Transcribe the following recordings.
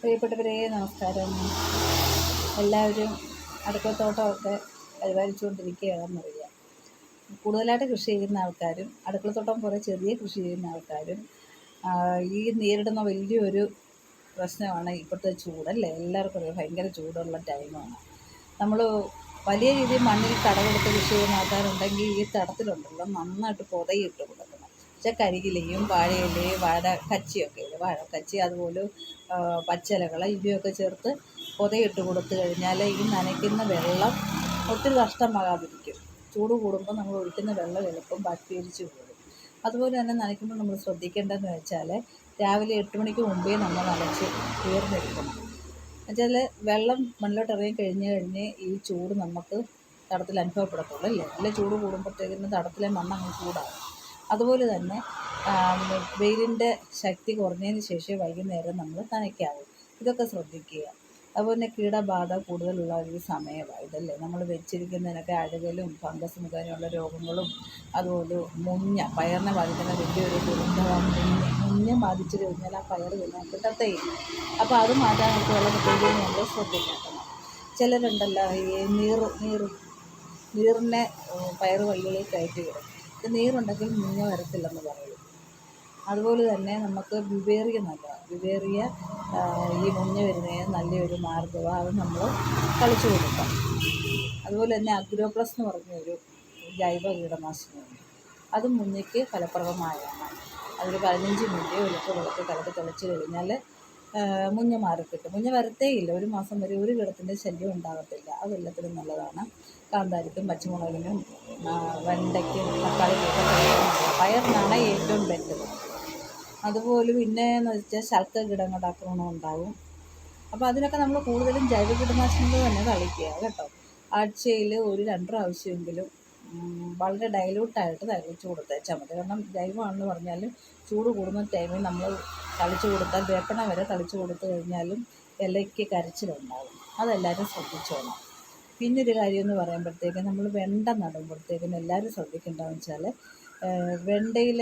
പ്രിയപ്പെട്ടവരെ നമസ്കാരം. എല്ലാവരും അടുക്കളത്തോട്ടമൊക്കെ പരിപാലിച്ചുകൊണ്ടിരിക്കുകയാണെന്നറിയാം. കൂടുതലായിട്ട് കൃഷി ചെയ്യുന്ന ആൾക്കാരും അടുക്കളത്തോട്ടം പോലെ ചെറിയ കൃഷി ചെയ്യുന്ന ആൾക്കാരും ഈ നേരിടുന്ന വലിയൊരു പ്രശ്നമാണ് ഇപ്പോഴത്തെ ചൂടല്ലേ എല്ലാവർക്കും അറിയാം ഭയങ്കര ചൂടുള്ള ടൈമാണ്. നമ്മൾ വലിയ രീതിയിൽ മണ്ണിൽ തടവെടുത്ത് കൃഷി ചെയ്യുന്ന ആൾക്കാരുണ്ടെങ്കിൽ ഈ തടത്തിലുണ്ടല്ലോ നന്നായിട്ട് പുതയിട്ട് പക്ഷേ കരികിലയും വാഴയിലയും വാഴ കച്ചിയൊക്കെ ഇല്ലേ? വാഴ കച്ചി അതുപോലെ പച്ചിലകൾ ഇവയൊക്കെ ചേർത്ത് പുതയിട്ട് കൊടുത്തു കഴിഞ്ഞാൽ ഈ നനയ്ക്കുന്ന വെള്ളം ഒത്തിരി നഷ്ടമാകാതിരിക്കും. ചൂട് കൂടുമ്പോൾ നമ്മൾ ഒഴിക്കുന്ന വെള്ളം എളുപ്പം ബാഷ്പീകരിച്ച് പോകും അതുപോലെ തന്നെ നനയ്ക്കുമ്പോൾ നമ്മൾ ശ്രദ്ധിക്കേണ്ടതെന്ന് വെച്ചാൽ രാവിലെ എട്ട് മണിക്ക് മുമ്പേ നമ്മൾ നനച്ച് തീർന്നെടുക്കണം എന്നുവെച്ചാൽ വെള്ളം മണ്ണിലോട്ട് ഇറങ്ങി കഴിഞ്ഞ് കഴിഞ്ഞ് ഈ ചൂട് നമുക്ക് തടത്തിൽ അനുഭവപ്പെടത്തുള്ളൂ അല്ലേ? അല്ലെ ചൂട് കൂടുമ്പോഴത്തേക്കിന് തടത്തിലെ മണ്ണ് അങ്ങ് ചൂടാകും അതുപോലെ തന്നെ വെയിലിന്റെ ശക്തി കുറഞ്ഞതിന് ശേഷം വൈകുന്നേരം നമ്മൾ നനയ്ക്കാവൂ. ഇതൊക്കെ ശ്രദ്ധിക്കുക. അതുപോലെ തന്നെ കീടബാധ കൂടുതലുള്ള ഒരു സമയമാണ് ഇതല്ലേ? നമ്മൾ വെച്ചിരിക്കുന്നതിനൊക്കെ അഴുകലും ഫംഗസ് മുഖേനയുള്ള രോഗങ്ങളും അതുപോലെ മുഞ്ഞ പയറിനെ ബാധിക്കുന്ന വലിയൊരു ദുരന്തമാണ് മുഞ്ഞ ബാധിച്ചു കഴിഞ്ഞാൽ ആ പയർ പിന്നെ കിട്ടത്തേ അപ്പോൾ അത് മാറ്റാനൊക്കെ ഉള്ള പ്രത്യേകം നമ്മൾ ശ്രദ്ധിക്കണം ചിലരുണ്ടല്ലോ ഈ നീർ നീർ നീറിനെ പയർ വള്ളികളിൽ കയറ്റി വിടും. നീറുണ്ടെങ്കിൽ മുഞ്ഞ വരത്തില്ലെന്ന് പറയും. അതുപോലെ തന്നെ നമുക്ക് വിവേറിയ നല്ലതാണ് വിവേറിയ ഈ മുഞ്ഞ വരുന്നതിന് നല്ലൊരു മാർഗമാണ് അത് നമ്മൾ കളിച്ചു കൊടുക്കാം. അതുപോലെ തന്നെ അഗ്രോ പ്ലസ് എന്ന് പറഞ്ഞൊരു ജൈവ കീടനാശിനിയുണ്ട്. അത് മുഞ്ഞയ്ക്ക് ഫലപ്രദമായാണ്. അതൊരു പതിനഞ്ച് മിനിറ്റ് ഒലിപ്പ് വെള്ളത്തിൽ കലക്കി തെളിച്ച് കഴിഞ്ഞാൽ മുഞ്ഞ മാറിക്കിട്ടും മുഞ്ഞ വരത്തേ ഇല്ല. ഒരു മാസം വരെ ഒരു കിടത്തിന്റെ ശല്യം ഉണ്ടാകത്തില്ല. അതെല്ലാത്തിനും നല്ലതാണ്. കാന്താരിക്കും പച്ചമുളകിനും വെണ്ടയ്ക്കും തക്കാളിക്കൊക്കെ പയറിനാണ് ഏറ്റവും ബെറ്റർ അതുപോലെ പിന്നെ എന്ന് വെച്ചാൽ ശൽക്ക കിടങ്ങളുടെ ആക്രമണം ഉണ്ടാകും അപ്പോൾ അതിനൊക്കെ നമ്മൾ കൂടുതലും ജൈവ കീടനാശിനികൾ തന്നെ തളിക്കുക കേട്ടോ. ആഴ്ചയിൽ ഒരു രണ്ട് പ്രാവശ്യമെങ്കിലും വളരെ ഡൈലൂട്ടായിട്ട് തളിച്ച് കൊടുത്തേച്ചാൽ മതി. കാരണം ജൈവമാണെന്ന് പറഞ്ഞാലും ചൂട് കൂടുന്ന ടൈമിൽ നമ്മൾ തളിച്ച് കൊടുത്താൽ വേപ്പണ വരെ തളിച്ച് കൊടുത്തു കഴിഞ്ഞാലും ഇലയ്ക്ക് കരച്ചിലുണ്ടാകും അതെല്ലാവരും ശ്രദ്ധിച്ചോണം. പിന്നെ ഒരു കാര്യം എന്ന് പറയുമ്പോഴത്തേക്ക് നമ്മൾ വെണ്ട നടുമ്പോഴത്തേക്കും എല്ലാവരും ശ്രദ്ധിക്കേണ്ടതെന്ന് വെച്ചാൽ വെണ്ടയിൽ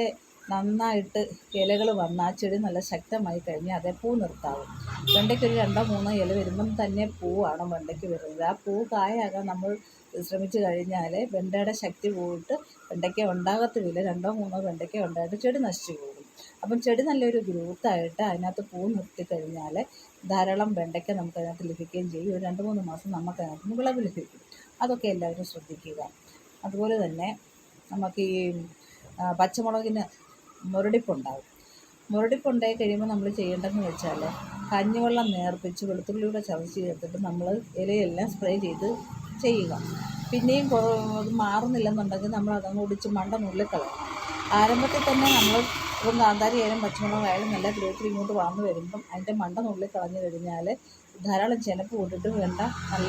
നന്നായിട്ട് ഇലകൾ വന്ന് ആ ചെടി നല്ല ശക്തമായി കഴിഞ്ഞാൽ അതേ പൂ നിർത്താവും. വെണ്ടയ്ക്ക് ഒരു രണ്ടോ മൂന്നോ ഇല വരുമ്പം തന്നെ പൂവാണ് വെണ്ടയ്ക്ക് വരുന്നത്. ആ പൂ കായാകാൻ നമ്മൾ ശ്രമിച്ചു കഴിഞ്ഞാൽ വെണ്ടയുടെ ശക്തി പോയിട്ട് വെണ്ടയ്ക്ക ഉണ്ടാകത്തുമില്ല. രണ്ടോ മൂന്നോ വെണ്ടയ്ക്ക ഉണ്ടായിട്ട് ചെടി നശിച്ചു പോകും. അപ്പം ചെടി നല്ലൊരു ഗ്രോത്തായിട്ട് അതിനകത്ത് പൂ നിർത്തി കഴിഞ്ഞാൽ ധാരാളം വെണ്ടയ്ക്ക നമുക്ക് അതിനകത്ത് ലഭിക്കുകയും ചെയ്യും. ഒരു രണ്ട് മൂന്ന് മാസം നമുക്ക് അതിനകത്ത് വിളവ് ലഭിക്കും. അതൊക്കെ എല്ലാവരും ശ്രദ്ധിക്കുക. അതുപോലെ തന്നെ നമുക്ക് ഈ പച്ചമുളകിന് മുരടിപ്പുണ്ടാകും മുരടിപ്പുണ്ടായി കഴിയുമ്പോൾ നമ്മൾ ചെയ്യേണ്ടതെന്ന് വെച്ചാൽ കഞ്ഞിവെള്ളം നേർപ്പിച്ച് വെളുത്തുള്ളിയുടെ ചതച്ച് ചേർത്തിട്ട് നമ്മൾ ഇലയെല്ലാം സ്പ്രേ ചെയ്ത് ചെയ്യുക. പിന്നെയും മാറുന്നില്ലെന്നുണ്ടെങ്കിൽ നമ്മൾ അതങ്ങ് ഒടിച്ച് മണ്ട നുള്ളിക്കളയണം ആരംഭത്തിൽ തന്നെ നമ്മൾ ഇപ്പം കാന്താരി ആയാലും പച്ചമുളക് ആയാലും നല്ല ഗ്രോത്തിൽ ഇങ്ങോട്ട് വളർന്നു വരുമ്പം അതിന്റെ മണ്ട നുള്ളിൽ കളഞ്ഞു കഴിഞ്ഞാൽ ധാരാളം ചെനപ്പ് കൊണ്ടിട്ട് വേണ്ട നല്ല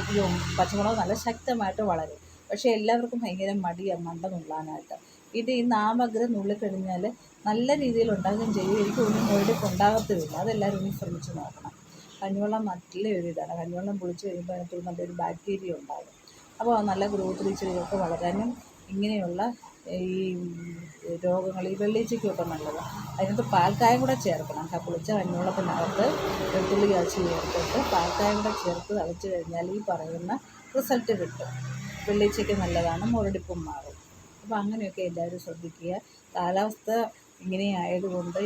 പച്ചമുളക് നല്ല ശക്തമായിട്ട് വളരും. പക്ഷേ എല്ലാവർക്കും ഭയങ്കര മടിയാണ് മണ്ട നുള്ളാനായിട്ട്. ഇത് ഈ നാമഗ്രം നുള്ളിക്കഴിഞ്ഞാൽ നല്ല രീതിയിൽ ഉണ്ടാകുകയും ചെയ്യും. എനിക്ക് ഒന്നും മുരടിപ്പ് ഉണ്ടാകത്തുമില്ല. അതെല്ലാവരും ഒന്ന് ശ്രമിച്ചു നോക്കണം. കഞ്ഞിവെള്ളം നല്ല ഒരു ഇതാണ്. കഞ്ഞിവെള്ളം പൊളിച്ച് കഴിയുമ്പോൾ അതിനകത്ത് നല്ലൊരു ബാക്ടീരിയ ഉണ്ടാകും. അപ്പോൾ നല്ല ഗ്രോത്തിൽ ചെടികൾക്ക് വളരാനും ഇങ്ങനെയുള്ള ഈ രോഗങ്ങൾ ഈ വെള്ളീച്ചയ്ക്കൊക്കെ നല്ലതാണ് അതിനകത്ത് പാൽക്കായം കൂടെ ചേർക്കണം. ക- പുളിച്ച കഞ്ഞിവെള്ളത്തിനകത്ത് വെളുത്തുള്ളി കാച്ചി ചേർത്തിട്ട് പാൽക്കായം കൂടെ ചേർത്ത് തളിച്ച് കഴിഞ്ഞാൽ ഈ പറയുന്ന റിസൾട്ട് കിട്ടും. വെള്ളീച്ചയ്ക്ക് നല്ലതാണ് മുരടിപ്പും മാറും. അപ്പോൾ അങ്ങനെയൊക്കെ എല്ലാവരും ശ്രദ്ധിക്കുക. കാലാവസ്ഥ ഇങ്ങനെ ആയതുകൊണ്ട്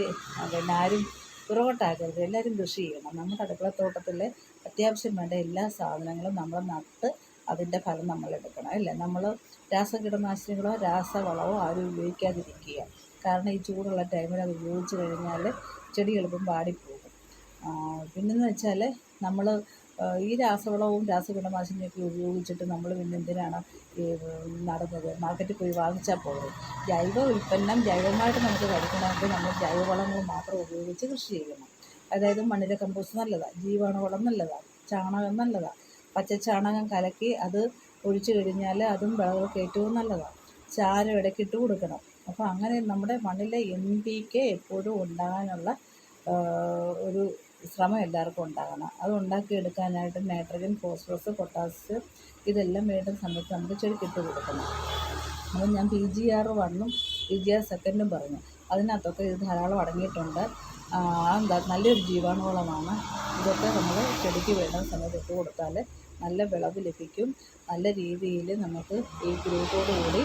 പിന്നെ ആരും പുറകോട്ടാക്കരുത്. എല്ലാവരും കൃഷി ചെയ്യണം. നമ്മുടെ അടുക്കളത്തോട്ടത്തിൽ അത്യാവശ്യം വേണ്ട എല്ലാ സാധനങ്ങളും നമ്മൾ നട്ട് അതിന്റെ ഫലം നമ്മൾ എടുക്കണം അല്ലേ? നമ്മൾ രാസകീടനാശിനികളോ രാസവളമോ ആരും ഉപയോഗിക്കാതിരിക്കുക. കാരണം ഈ ചൂടുള്ള ടൈമിൽ അത് ഉപയോഗിച്ച് കഴിഞ്ഞാൽ ചെടി എളുപ്പം വാടിപ്പോകും. പിന്നെന്ന് വെച്ചാൽ നമ്മൾ ഈ രാസവളവും രാസകീടനാശിനിയൊക്കെ ഉപയോഗിച്ചിട്ട് നമ്മൾ പിന്നെ എന്തിനാണ് ഈ നടന്നത്? മാർക്കറ്റിൽ പോയി വാങ്ങിച്ചാൽ പോകും ജൈവ ഉൽപ്പന്നം ജൈവമായിട്ട് നമുക്ക് കഴിക്കണമെങ്കിൽ നമ്മൾ ജൈവവളങ്ങൾ മാത്രം ഉപയോഗിച്ച് കൃഷി ചെയ്യണം. അതായത് മണ്ണിര കമ്പോസ്റ്റ് നല്ലതാണ് ജീവാണുവളം നല്ലതാണ് ചാണകം നല്ലതാണ് പച്ചച്ചാണകം കലക്കി അത് ഒഴിച്ചു കഴിഞ്ഞാൽ അതും വിളകൾക്ക് ഏറ്റവും നല്ലതാണ്. ചാരം ഇടയ്ക്കിട്ട് കൊടുക്കണം. അപ്പോൾ അങ്ങനെ നമ്മുടെ മണ്ണിലെ എം പി കെ എപ്പോഴും ഉണ്ടാകാനുള്ള ഒരു ശ്രമം എല്ലാവർക്കും ഉണ്ടാകണം. അത് ഉണ്ടാക്കിയെടുക്കാനായിട്ട് നൈട്രജൻ ഫോസ്ഫറസ് പൊട്ടാസ്യം ഇതെല്ലാം വേണ്ട സമയത്ത് നമുക്ക് ചെടിക്ക് ഇട്ട് കൊടുക്കണം. അപ്പോൾ ഞാൻ പി ജി ആർ വണ്ണും പി ജി ആർ സെക്കൻഡും പറഞ്ഞു. അതിനകത്തൊക്കെ ഇത് ധാരാളം അടങ്ങിയിട്ടുണ്ട്. എന്താ നല്ലൊരു ജീവാണുവളമാണ്. ഇതൊക്കെ നമ്മൾ ചെടിക്ക് വേണ്ട സമയത്ത് ഇട്ട് കൊടുത്താൽ നല്ല വിളവ് ലഭിക്കും. നല്ല രീതിയിൽ നമുക്ക് ഈ കൂടി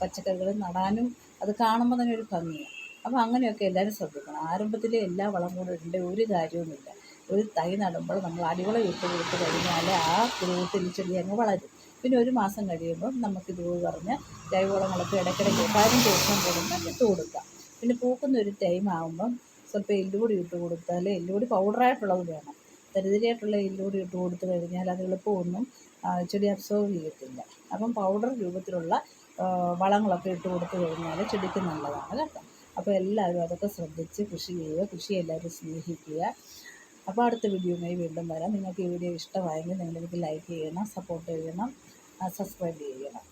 പച്ചക്കറികൾ നടാനും അത് കാണുമ്പോൾ തന്നെ ഒരു ഭംഗിയാണ് അപ്പോൾ അങ്ങനെയൊക്കെ എല്ലാവരും ശ്രദ്ധിക്കണം. ആരംഭത്തിൽ എല്ലാ വളം കൂടെ ഇടേണ്ട ഒരു കാര്യവുമില്ല. ഒരു തൈ നടുമ്പോൾ നമ്മൾ അടിവളം ഇട്ട് കൊടുത്ത് കഴിഞ്ഞാൽ ആ ഗ്രൂപ്പിൽ ചെടി അങ്ങ് വളരും. പിന്നെ ഒരു മാസം കഴിയുമ്പോൾ നമുക്ക് ഇത് പറഞ്ഞ ജൈവവളങ്ങളൊക്കെ ഇടയ്ക്കിടയ്ക്ക് എല്ലാവരും ദിവസം കൂടുമ്പോൾ ഇട്ട് കൊടുക്കാം. പിന്നെ പൂക്കുന്ന ഒരു ടൈം ആകുമ്പം സ്വല്പം എല്ലുപൊടി ഇട്ട് കൊടുത്താൽ എല്ലുപൊടി പൗഡറായിട്ടുള്ളത് വേണം. തരിതരിയായിട്ടുള്ള എല്ലുപൊടി ഇട്ട് കൊടുത്തു കഴിഞ്ഞാൽ അത് എളുപ്പമൊന്നും ചെടി അബ്സോർവ് ചെയ്യത്തില്ല. അപ്പം പൗഡർ രൂപത്തിലുള്ള വളങ്ങളൊക്കെ ഇട്ട് കൊടുത്തു കഴിഞ്ഞാൽ ചെടിക്ക് നല്ലതാണ് കേട്ടോ. അപ്പോൾ എല്ലാവരും അതൊക്കെ ശ്രദ്ധിച്ച് കൃഷി ചെയ്യുക കൃഷി എല്ലാവരും സ്നേഹിക്കുക. അപ്പോൾ അടുത്ത വീഡിയോയുമായി വീണ്ടും വരാം. നിങ്ങൾക്ക് ഈ വീഡിയോ ഇഷ്ടമായെങ്കിൽ എനിക്ക് ലൈക്ക് ചെയ്യണം സപ്പോർട്ട് ചെയ്യണം സബ്സ്ക്രൈബ് ചെയ്യണം.